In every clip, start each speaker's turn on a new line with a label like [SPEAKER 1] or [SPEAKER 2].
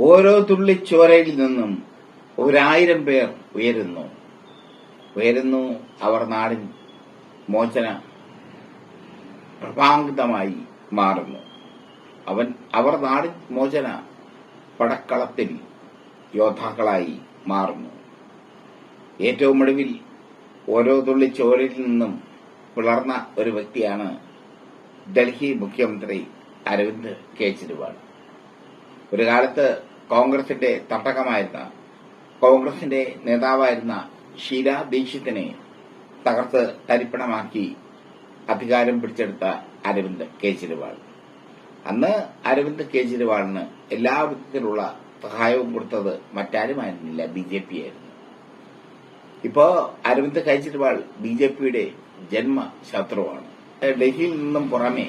[SPEAKER 1] ഓരോ തുള്ളി ചോരയിൽ നിന്നും ഒരായിരം പേർ ഉയരുന്നു. ഉയരുന്നു. അവർ നാടിൻ മോചന പ്രഭാംഗിതമായി മാറുന്നു. അവൻ അവർ നാടിൻ മോചന പടക്കളത്തിൽ യോദ്ധാക്കളായി മാറുന്നു. ഏറ്റവും ഒടുവിൽ ഓരോ തുള്ളി ചോരയിൽ നിന്നും പിളർന്ന ഒരു വ്യക്തിയാണ് ഡൽഹി മുഖ്യമന്ത്രി അരവിന്ദ് കെജ്രിവാൾ. ഒരു കാലത്ത് കോൺഗ്രസിന്റെ തട്ടകമായിരുന്ന കോൺഗ്രസിന്റെ നേതാവായിരുന്ന ഷീല ദീക്ഷിത്തിനെ തകർത്ത് തരിപ്പണമാക്കി അധികാരം പിടിച്ചെടുത്ത അരവിന്ദ് കെജ്രിവാൾ. അന്ന് അരവിന്ദ് കെജ്രിവാളിന് എല്ലാ വിധത്തിലുള്ള സഹായവും കൊടുത്തത് മറ്റാരുമായിരുന്നില്ല ബി ജെ പി ആയിരുന്നു ഇപ്പോ അരവിന്ദ് കെജ്രിവാൾ ബി ജെ പിയുടെ ജന്മ ശത്രുവാണ്. ഡൽഹിയിൽ നിന്നും പുറമെ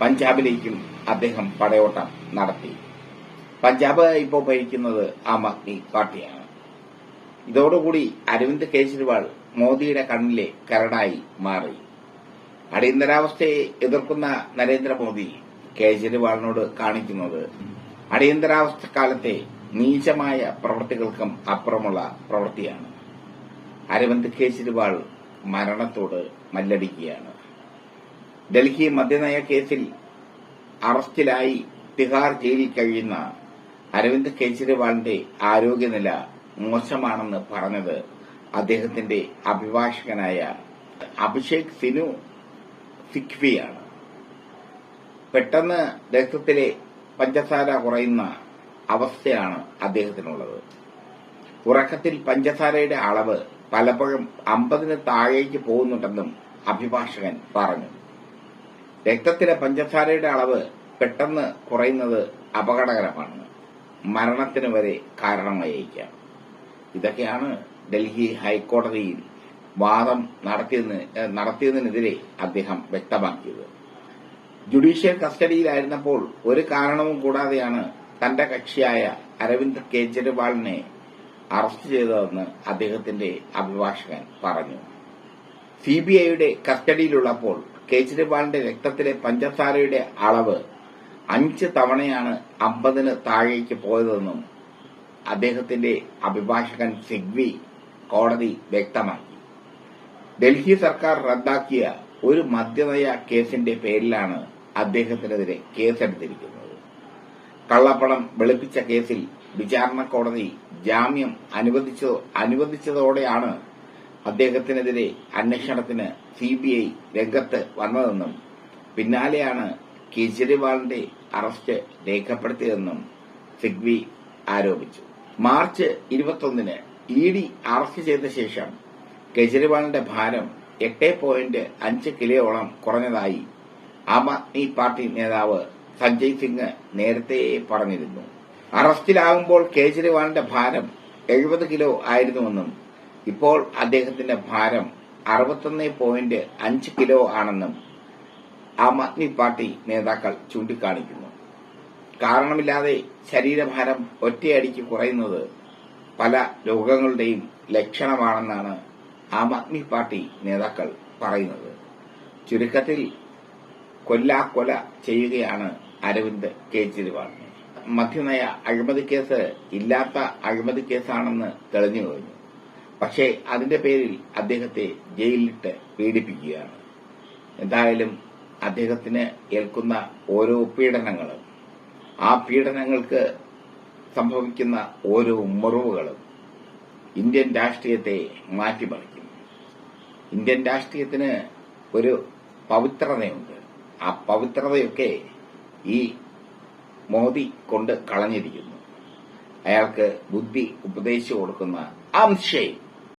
[SPEAKER 1] പഞ്ചാബിലേക്കും അദ്ദേഹം പടയോട്ടം നടത്തി. പഞ്ചാബ് ഇപ്പോൾ ഭരിക്കുന്നത് ആം ആദ്മി പാർട്ടിയാണ്. ഇതോടുകൂടി അരവിന്ദ് കെജ്രിവാൾ മോദിയുടെ കണ്ണിലെ കരടായി മാറി. അടിയന്തരാവസ്ഥയെ എതിർക്കുന്ന നരേന്ദ്രമോദി കേജ്രിവാളിനോട് കാണിക്കുന്നത് അടിയന്തരാവസ്ഥ കാലത്തെ നീചമായ പ്രവൃത്തികൾക്കും അപ്പുറമുള്ള പ്രവൃത്തിയാണ് അരവിന്ദ് കെജ്രിവാൾ മരണത്തോട് മല്ലടിക്കുകയാണ്. ഡൽഹി മദ്യനയ കേസിൽ അറസ്റ്റിലായി തിഹാർ ജയിലിൽ കഴിയുന്ന അരവിന്ദ് കെജ്രിവാളിന്റെ ആരോഗ്യനില മോശമാണെന്ന് പറഞ്ഞത് അദ്ദേഹത്തിന്റെ അഭിഭാഷകനായ അഭിഷേക് സിനു സിഖ്വിയാണ്. പെട്ടെന്ന് രക്തത്തിലെ പഞ്ചസാര കുറയുന്ന അവസ്ഥയാണ് അദ്ദേഹത്തിനുള്ളത്. ഉറക്കത്തിൽ പഞ്ചസാരയുടെ അളവ് പലപ്പോഴും അമ്പതിന് താഴേക്ക് പോകുന്നുണ്ടെന്നും അഭിഭാഷകൻ പറഞ്ഞു. രക്തത്തിലെ പഞ്ചസാരയുടെ അളവ് പെട്ടെന്ന് കുറയുന്നത് അപകടകരമാണ് മരണത്തിന് വരെ കാരണമായേക്കാം ഇതൊക്കെയാണ് ഡൽഹി ഹൈക്കോടതിയിൽ വാദം നടത്തിയതിന് നടത്തിയതിനെതിരെ അദ്ദേഹം വ്യക്തമാക്കിയത്. ജുഡീഷ്യൽ കസ്റ്റഡിയിലായിരുന്നപ്പോൾ ഒരു കാരണവും കൂടാതെയാണ് തന്റെ കക്ഷിയായ അരവിന്ദ് കെജ്രിവാളിനെ അറസ്റ്റ് ചെയ്തതെന്ന് അദ്ദേഹത്തിന്റെ അഭിഭാഷകൻ പറഞ്ഞു. സിബിഐയുടെ കസ്റ്റഡിയിലുള്ളപ്പോൾ കേജ്രിവാളിന്റെ രക്തത്തിലെ പഞ്ചസാരയുടെ അളവ് അഞ്ച് തവണയാണ് അമ്പതിന് താഴേക്ക് പോയതെന്നും അദ്ദേഹത്തിന്റെ അഭിഭാഷകൻ സിഗ്വി കോടതി വ്യക്തമാക്കി. ഡൽഹി സർക്കാർ റദ്ദാക്കിയ ഒരു മദ്യനയ കേസിന്റെ പേരിലാണ് അദ്ദേഹത്തിനെതിരെ കേസെടുത്തിരിക്കുന്നത്. കള്ളപ്പണം വെളുപ്പിച്ച കേസിൽ വിചാരണ കോടതി ജാമ്യം അനുവദിച്ചോ അനുവദിച്ചതോടെയാണ് അദ്ദേഹത്തിനെതിരെ അന്വേഷണത്തിന് സിബിഐ രംഗത്ത് വന്നതെന്നും പിന്നാലെയാണ് കേജ്രിവാളിന്റെ അറസ്റ്റ് രേഖപ്പെടുത്തിയതെന്നും സിഗ്വി ആരോപിച്ചു. മാർച്ച് ഇരുപത്തൊന്നിന് ഇ ഡി അറസ്റ്റ് ചെയ്ത ശേഷം കെജ്രിവാളിന്റെ ഭാരം എട്ട് പോയിന്റ് അഞ്ച് കിലോയോളം കുറഞ്ഞതായി ആം ആദ്മി പാർട്ടി നേതാവ് സഞ്ജയ് സിംഗ് നേരത്തെ പറഞ്ഞിരുന്നു. അറസ്റ്റിലാകുമ്പോൾ കേജ്രിവാളിന്റെ ഭാരം എഴുപത് കിലോ ആയിരുന്നുവെന്നും ഇപ്പോൾ അദ്ദേഹത്തിന്റെ ഭാരം അറുപത്തൊന്ന് പോയിന്റ് അഞ്ച് കിലോ ആണെന്നും ആം ആദ്മി പാർട്ടി നേതാക്കൾ ചൂണ്ടിക്കാണിക്കുന്നു. കാരണമില്ലാതെ ശരീരഭാരം ഒറ്റയടിക്ക് കുറയുന്നത് പല രോഗങ്ങളുടെയും ലക്ഷണമാണെന്നാണ് ആം ആദ്മി പാർട്ടി നേതാക്കൾ പറയുന്നത്. ചുരുക്കത്തിൽ കൊല്ലാക്കൊല ചെയ്യുകയാണ് അരവിന്ദ് കെജ്രിവാൾ. മധ്യനയ അഴിമതി കേസ് ഇല്ലാത്ത അഴിമതി കേസാണെന്ന് തെളിഞ്ഞു കഴിഞ്ഞു. പക്ഷേ അതിന്റെ പേരിൽ അദ്ദേഹത്തെ ജയിലിലിട്ട് പീഡിപ്പിക്കുകയാണ്. എന്തായാലും അദ്ദേഹത്തിന് ഏൽക്കുന്ന ഓരോ പീഡനങ്ങളും ആ പീഡനങ്ങൾക്ക് സംഭവിക്കുന്ന ഓരോ മുറിവുകളും ഇന്ത്യൻ രാഷ്ട്രീയത്തെ മാറ്റിമറിക്കും ഇന്ത്യൻ രാഷ്ട്രീയത്തിന് ഒരു പവിത്രതയുണ്ട്. ആ പവിത്രതയൊക്കെ ഈ മോദി കൊണ്ട് കളഞ്ഞിരിക്കുന്നു. അയാൾക്ക് ബുദ്ധി ഉപദേശിച്ചു കൊടുക്കുന്ന അംശയും